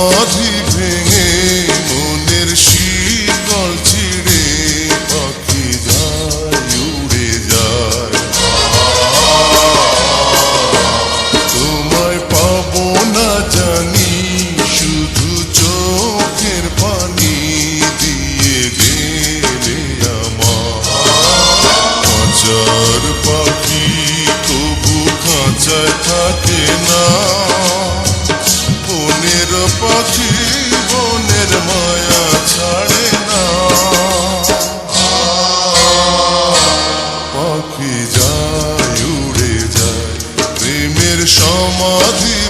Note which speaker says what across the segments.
Speaker 1: সমাধি ভেঙে পাখি পাবো না জানি, শুধু চোখের পানি দিয়ে পাখি তবু খাঁচায় থাকে না। সমাধি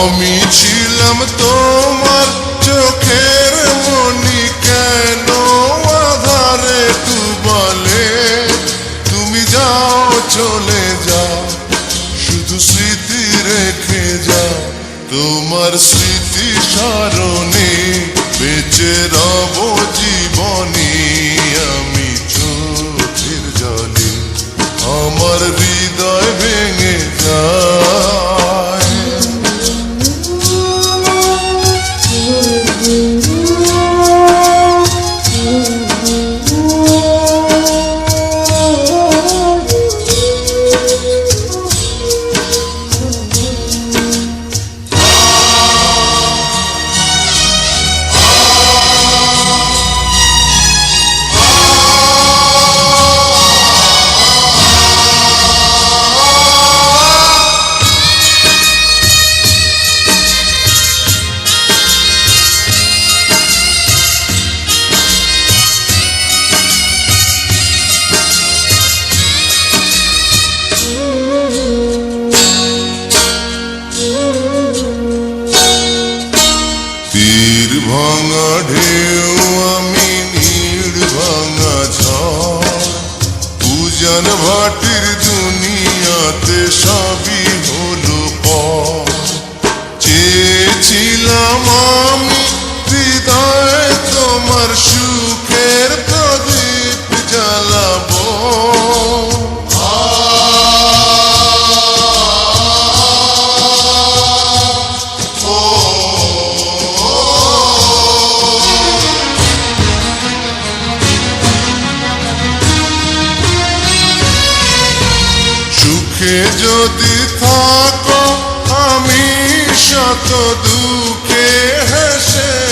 Speaker 1: আমি ছিলাম তোমার চোখের মনি কেন? আধারে ডুবালে তুমি যাও, চলে যাও। শুধু স্মৃতি রেখে যাও। তোমার স্মৃতি স্মরণে বেঁচে রব জীবনী আমি। ভাঙা ঢেউ আমি নীড় ভাঙা ঝড়। পূজন ভাটির দুনিয়াতে সবই দূরে যদি থাকো আমি শত দুঃখে হেসে